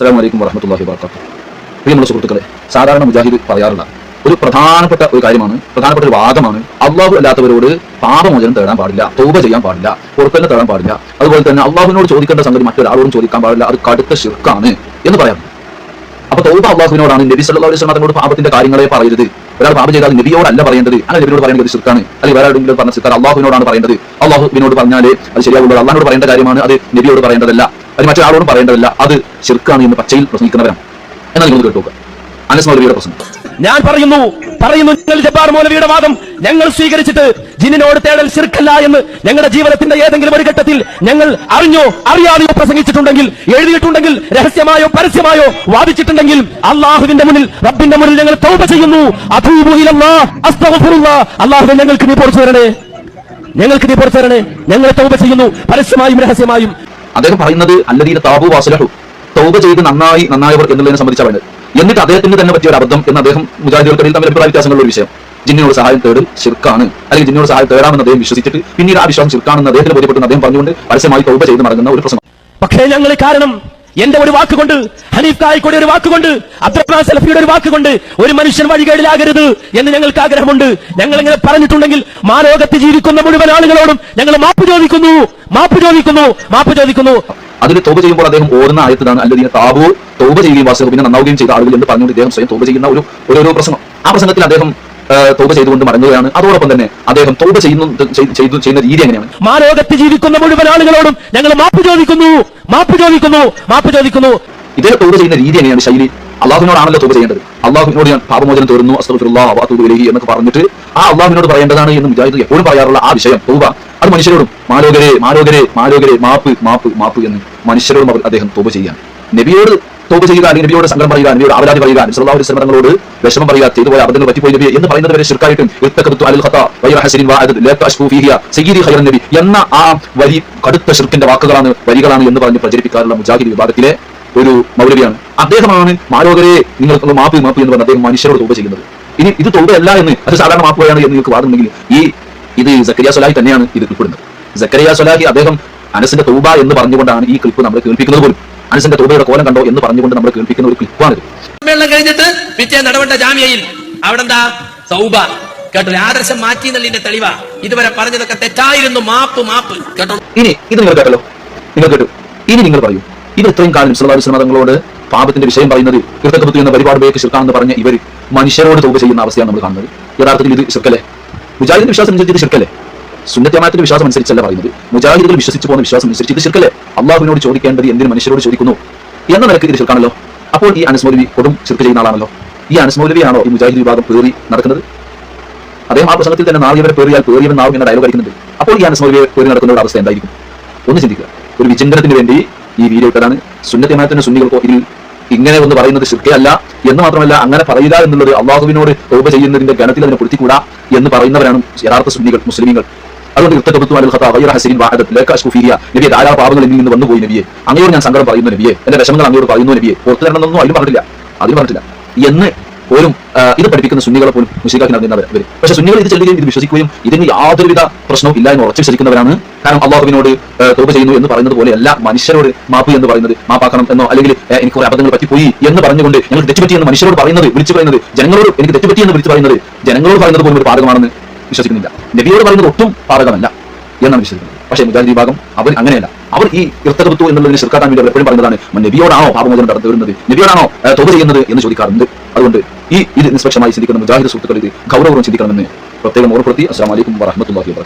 അസ്സാം വലൈക്കും വറഹമത്തല്ലാഹി വാബർക്കാത്തു പ്രിയമുള്ള സുഹൃത്തുക്കളെ സാധാരണ മുജാഹിദ് പറയാറുള്ള ഒരു പ്രധാനപ്പെട്ട ഒരു കാര്യമാണ് പ്രധാനപ്പെട്ട ഒരു വാദമാണ് അള്ളാഹു അല്ലാത്തവരോട് പാപമോചനം തേടാൻ പാടില്ല തൗബ ചെയ്യാൻ പാടില്ല പൊറുക്കലിനെ തേടാൻ പാടില്ല. അതുപോലെ തന്നെ അള്ളാഹുവിനോട് ചോദിക്കേണ്ട സംഗതി മറ്റൊരാളോടും ചോദിക്കാൻ പാടില്ല അത് കടുത്ത ശിർക്കാണ് എന്ന് പറയാം അപ്പൊ തൗബ അള്ളാഹുവിനോടാണ് നബി സല്ലല്ലാഹു അലൈഹി തങ്ങളോട് പാപത്തിന്റെ കാര്യങ്ങളെ പറയരുത്. ഒരാൾ പാപം ചെയ്താൽ നബിയോടല്ല പറയേണ്ടത് അങ്ങനെ നബിയോട് പറയേണ്ടത് ശിർക്കാണ്. അല്ലെങ്കിൽ വേറെ എവിടെയെങ്കിലും പറഞ്ഞ സിക്കാർ അള്ളാഹുവിനോടാണ് പറയേണ്ടത്. അള്ളാഹുവിനോട് പറഞ്ഞാൽ അത് ശരിയാവുള്ളൂ അള്ളാഹിനോട് പറയേണ്ട കാര്യമാണ് അത് നബിയോട് പറയേണ്ടതല്ല. അത് മറ്റൊരാളോടും പറയേണ്ടതല്ല. അത് ശിർക്കാണ് എന്ന് പച്ചയിൽ പ്രസംഗിക്കുന്നവരാണ്. എന്നാൽ നിങ്ങൾ കേട്ടോക്കുക അനസ് മൗലവിയുടെ പ്രശ്നം ഞാൻ പറയുന്നു പറയുന്നു ഞങ്ങൾ ജബ്ബാർ മൗലവിയുടെ വാദം ഞങ്ങൾ സ്വീകരിച്ചിട്ട് ജിന്നിനോട് തേടൽ ശിർക്കല്ല എന്ന് ഞങ്ങളുടെ ജീവിതത്തിന്റെ ഏതെങ്കിലും ഒരു ഘട്ടത്തിൽ ഞങ്ങൾ അറിഞ്ഞോ അറിയാതെയോ പ്രസംഗിച്ചിട്ടുണ്ടെങ്കിൽ എഴുതിയിട്ടുണ്ടെങ്കിൽ രഹസ്യമായോ പരസ്യമായോ വാദിച്ചിട്ടുണ്ടെങ്കിൽ അള്ളാഹുവിന്റെ മുന്നിൽ റബ്ബിന്റെ മുന്നിൽ ഞങ്ങൾ തൗപ ചെയ്യുന്നു. അള്ളാഹു ഞങ്ങൾക്ക് നീ പുറത്തു തരണേ. ഞങ്ങൾക്ക് നീ പുറത്തു തരണേ. ഞങ്ങൾ തൗപ ചെയ്യുന്നു. പരസ്യമായും രഹസ്യമായും. അദ്ദേഹം പറയുന്നത് അല്ലദീന താബു വാസലഹു. തൗബ ചെയ്ത് നന്നായി നന്നായവർ എന്നുള്ളതിനെ സംബന്ധിച്ചാണ് വേണ്ടത് എന്നിട്ട് അദ്ദേഹത്തിന് തന്നെ പറ്റിയ ഒരു അബദ്ധം എന്ന് അദ്ദേഹം മുജാഹിദുകൾക്കിടയിൽ തമ്മിൽ അഭിപ്രായ വ്യത്യാസങ്ങളുള്ള ഒരു വിഷയം. ജിന്നിനോട് സഹായം തേടും ശിർക്കാണ്. അല്ലെങ്കിൽ ജിന്നിനോട് സഹായം തേടാമെന്ന് അദ്ദേഹം വിശ്വസിച്ചിട്ട് പിന്നീട് ആ വിശ്വാസം ശിർക്കാണെന്ന് അദ്ദേഹത്തിന് ബോധ്യപ്പെട്ടെന്ന് അദ്ദേഹം പറഞ്ഞുകൊണ്ട് പരസ്യമായി തൗബ ചെയ്ത് മടങ്ങുന്ന ഒരു പ്രശ്നം പക്ഷേ ഞങ്ങൾ കാരണം എന്റെ ഒരു വാക്കുകൊണ്ട് ഹനീഫ് കായിക്കൂടെ ഒരു വാക്കുകൊണ്ട് അബ്ദുറഹ്മാൻ സലഫിയുടെ ഒരു വാക്കുകൊണ്ട് ഒരു മനുഷ്യൻ വഴികേടിലാകരുത് എന്ന് ഞങ്ങൾക്ക് ആഗ്രഹമുണ്ട്. ഞങ്ങൾ ഇങ്ങനെ പറഞ്ഞിട്ടുണ്ടെങ്കിൽ മാലോകത്ത് ജീവിക്കുന്ന മുഴുവൻ ആളുകളോടും ഞങ്ങൾ മാപ്പ് ചോദിക്കുന്നു മാപ്പ് ചോദിക്കുന്നു മാപ്പ് ചോദിക്കുന്നു. അതിന് തോപ ചെയ്യുമ്പോൾ അദ്ദേഹം ഓരോ ആയത്തിലാണ് അല്ലെങ്കിൽ താബു തോപ ചെയ്യുകയും വാസ്തവം പിന്നെ നന്നാവുകയും ചെയ്ത ആളുകൾ എന്ന് പറഞ്ഞുകൊണ്ട് ഇദ്ദേഹം സ്വയം തോപ ചെയ്യുന്ന ഒരു ഒരു പ്രസംഗം ആ പ്രസംഗത്തിൽ അദ്ദേഹം തോപ ചെയ്തുകൊണ്ട് മടങ്ങുകയാണ്. അതോടൊപ്പം തന്നെ അദ്ദേഹം തോപ ചെയ്യുന്നു ചെയ്തു ചെയ്യുന്ന രീതി എങ്ങനെയാണ്? മാലോകത്ത് ജീവിക്കുന്ന മുഴുവൻ ആളുകളോടും ഞങ്ങൾ മാപ്പ് ചോദിക്കുന്നു. മാപ്പ് ചോദിക്കുന്നു. മാപ്പ് ചോദിക്കുന്നു. ഇദ്ദേഹം തോപ ചെയ്യുന്ന രീതി എങ്ങനെയാണ് ശൈലി? അള്ളാഹുവിനോടാണല്ലോ തോപ ചെയ്യേണ്ടത്. അള്ളാഹുവിനോട് ഞാൻ പാപമോചനം വാത്തൂബ് ഇലൈഹി എന്നൊക്കെ പറഞ്ഞിട്ട് ആ അള്ളാഹുവിനോട് പറയേണ്ടതാണ് എന്ന് മുജാഹിദ് എപ്പോഴും പറയാറുള്ള ആ വിഷയം. തോപ അത് മനുഷ്യരോടും മാലോകരെ മാലോകരെ മാലോകരെ മാപ്പ് മാപ്പ് മാപ്പ് എന്ന് മനുഷ്യരോടും അദ്ദേഹം തോപ ചെയ്യാൻ നബിയോട് തോപ ചെയ്യുക അല്ലെങ്കിൽ നബിയോട് സങ്കടം പറയുക നബിയോട് ആവലാതി പറയുക സല്ലല്ലാഹു അലൈഹി വസല്ലം തങ്ങളോട് വിഷമം പറയുക ചെയ്തുപോയ അബദ്ധങ്ങൾ പറ്റിപ്പോയി നബി എന്ന് പറയുന്നത് വരെ ശിർക്കായിട്ടും നബി എന്ന ആ വരി കടുത്ത ശിർക്കിന്റെ വാക്കുകളാണ് വരികളാണ് എന്ന് പറഞ്ഞ് പ്രചരിപ്പിക്കാറുള്ള മുജാഹിദ് വിഭാഗത്തിലെ ഒരു മൗലവിയാണ്. അദ്ദേഹമാണ് മാലോകരെ നിങ്ങൾക്ക് മാപ്പ് മാപ്പ് എന്ന് പറഞ്ഞ് അദ്ദേഹം മനുഷ്യരോട് തോപ ചെയ്യുന്നത്. ഇനി ഇത് തോപയല്ല എന്ന് അത് സാധാരണ മാപ്പുകയാണ് എന്ന് നിങ്ങൾക്ക് വാദമുണ്ടെങ്കിൽ ഈ ഇത് സക്കരിയ സൊലാഹി തന്നെയാണ് ഇത് ഉൾപ്പെടുന്നത്. സക്കരിയ സൊലാഹി അദ്ദേഹം അനസിന്റെ തൗബ എന്ന് പറഞ്ഞുകൊണ്ടാണ് ഈ ക്ലിപ്പ് നമ്മൾ കേൾപ്പിക്കുന്നത് പോലും. അനസിന്റെ തൂബയുടെ കോലം കണ്ടോ എന്ന് പറഞ്ഞുകൊണ്ട് നമ്മൾ കേൾപ്പിക്കുന്ന ഒരു ക്ലിപ്പാണിത് സമ്മേളനം കഴിഞ്ഞിട്ട് പിറ്റേ നടവണ്ട ജാമ്യയിൽ അവിടെ എന്താ സൗബ. കേട്ടോ ആദർശം മാറ്റി എന്നുള്ളതിന്റെ തെളിവാ. ഇതുവരെ പറഞ്ഞതൊക്കെ തെറ്റായിരുന്നു. മാപ്പ് മാപ്പ്. കേട്ടോ ഇനി ഇത് നിങ്ങൾ കേട്ടല്ലോ. നിങ്ങൾ കേട്ടു. ഇനി നിങ്ങൾ പറയൂ. ഇത് ഇത്രയും കാലം സല്ലല്ലാഹു തങ്ങളോട് പാപത്തിന്റെ വിഷയം പറയുന്നത് കൃതകൃത്യം എന്ന പരിപാടി ഉപയോഗിച്ച് ശിർക്കാണെന്ന് പറഞ്ഞ ഇവർ മനുഷ്യരോട് തോക്ക് ചെയ്യുന്ന അവസ്ഥയാണ് നമ്മൾ കാണുന്നത്. യഥാർത്ഥത്തിൽ ഇത് ശിർക്കല്ലേ? വിചാരിക്കുന്ന വിശ്വാസം അനുസരിച്ച് ഇത് ശിർക്കല്ലേ? സുന്നത്യമാത്തിന്റെ വിശ്വാസം അനുസരിച്ചല്ല പറയുന്നത്. മുജാഹിദുകൾ വിശ്വസിച്ചു പോകുന്ന വിശ്വാസം അനുസരിച്ച് ഇത് ശിർക്കല്ലേ? അള്ളാഹുവിനോട് ചോദിക്കേണ്ടത് എന്തിന് മനുഷ്യരോട് ചോദിക്കുന്നു? എന്ന നിലയ്ക്ക് ഇത് ശിർക്കാണല്ലോ. അപ്പോൾ ഈ അനസ്മൗലവി കൊടും ശിർക്ക് ചെയ്യുന്ന ആളാണല്ലോ. ഈ അനസ്മൗലവിയാണോ ഈ മുജാഹിദ് വിഭാഗം പേറി നടക്കുന്നത്? അദ്ദേഹം ആ പ്രസംഗത്തിൽ തന്നെ നാളെ വരെ പേറിയാൽ പേറിയവൻ നാവും എന്ന ഡയലോഗ് അടിക്കുന്നുണ്ട്. അപ്പോൾ ഈ അനസ്മൗലവിയെ പേറി നടക്കുന്നവരുടെ അവസ്ഥ എന്തായിരിക്കും? ഒന്ന് ചിന്തിക്കുക. ഒരു വിചിന്തനത്തിന് വേണ്ടി ഈ വീഡിയോ ഇട്ടതാണ്. സുന്നത്യമാനത്തിന്റെ സുന്നികൾക്കോ ഇതിൽ ഇങ്ങനെ ഒന്ന് പറയുന്നത് ശിർക്കയല്ല എന്ന് മാത്രമല്ല അങ്ങനെ പറയുക എന്നുള്ളത് അള്ളാഹുവിനോട് തോപ ചെയ്യുന്നതിന്റെ ഗണത്തിൽ അതിനെ പൊളിത്തിക്കൂടാ എന്ന് പറയുന്നവരാണ് യഥാർത്ഥ സുന്നികൾ മുസ്ലിമീങ്ങൾ. അതുകൊണ്ട് ഇർത്തക്കബത്തു അൽ ഖതാ ഗൈറ ഹസനിൻ വഅദത് ലക അശ്കു ഫീഹിയ നബിയെ ധാരാളം പാപങ്ങളിൽ നിന്ന് നിന്ന് വന്നുപോയി നബിയെ. അങ്ങയോട് ഞാൻ സങ്കടം പറയുന്നു നബിയെ. എന്റെ വിഷമങ്ങൾ അങ്ങോട്ട് പറയുന്നു നബിയെ. പുറത്തു തരണമെന്നൊന്നും അതിലും പറഞ്ഞില്ല അതിലും പറഞ്ഞിട്ടില്ല. എന്ന് പോലും ഇത് പഠിപ്പിക്കുന്ന സുന്നികളെ പോലും മുസ്ലിഖാക്കി നൽകുന്നവർ ഇവർ പക്ഷെ സുന്നികൾ ഇത് ചെല്ലുകയും ഇത് വിശ്വസിക്കുകയും ഇതിന് യാതൊരുവിധ പ്രശ്നവും ഇല്ല എന്ന് ഉറച്ചു വിശ്വസിക്കുന്നവരാണ്. കാരണം അള്ളാഹുവിനോട് തോപ ചെയ്യുന്നു എന്ന് പറയുന്നത് പോലെയല്ല മനുഷ്യരോട് മാപ്പ് എന്ന് പറയുന്നത്. മാപ്പാക്കണം എന്നോ അല്ലെങ്കിൽ എനിക്ക് കുറെ അബദ്ധങ്ങൾ പറ്റിപ്പോയി എന്ന് പറഞ്ഞുകൊണ്ട് ഞങ്ങൾ തെറ്റുപറ്റി എന്ന് മനുഷ്യരോട് പറയുന്നത് വിളിച്ചു പറയുന്നത് ജനങ്ങളോട് എനിക്ക് തെറ്റുപറ്റി എന്ന് വിളിച്ചു പറയുന്നത് ജനങ്ങളോട് പറയുന്നത് പോലും ഒരു പാതകമാണെന്ന് വിശ്വസിക്കുന്നില്ല. നബിയോട് പറയുന്നത് ഒട്ടും പാതകമല്ല എന്നാണ് വിശ്വസിക്കുന്നത്. പക്ഷേ മുജാഹിദ് വിഭാഗം അവർ അങ്ങനെയല്ല. അവർ ഈ ഇർത്തകത്വ എന്നുള്ളതിന് ശിർക്കാക്കാൻ വേണ്ടി അവർ എപ്പോഴും പറയുന്നതാണ് നബിയോടാണോ പാപമോചനം നടന്നു വരുന്നത്? നബിയോടാണോ തൊതു ചെയ്യുന്നത്? എന്ന് ചോദിക്കാറുണ്ട്. അതുകൊണ്ട് ഈ ഇത് നിഷ്പക്ഷമായി ചിന്തിക്കുന്ന മുജാഹിദ് സുഹൃത്തുക്കൾ ഇത് ഗൗരവം ചിന്തിക്കണമെന്ന് പ്രത്യേകം ഓർപ്പെടുത്തി അസ്സാം വലൈക്കും വറഹമത്തുള്ളാഹി വാബറകാതുഹു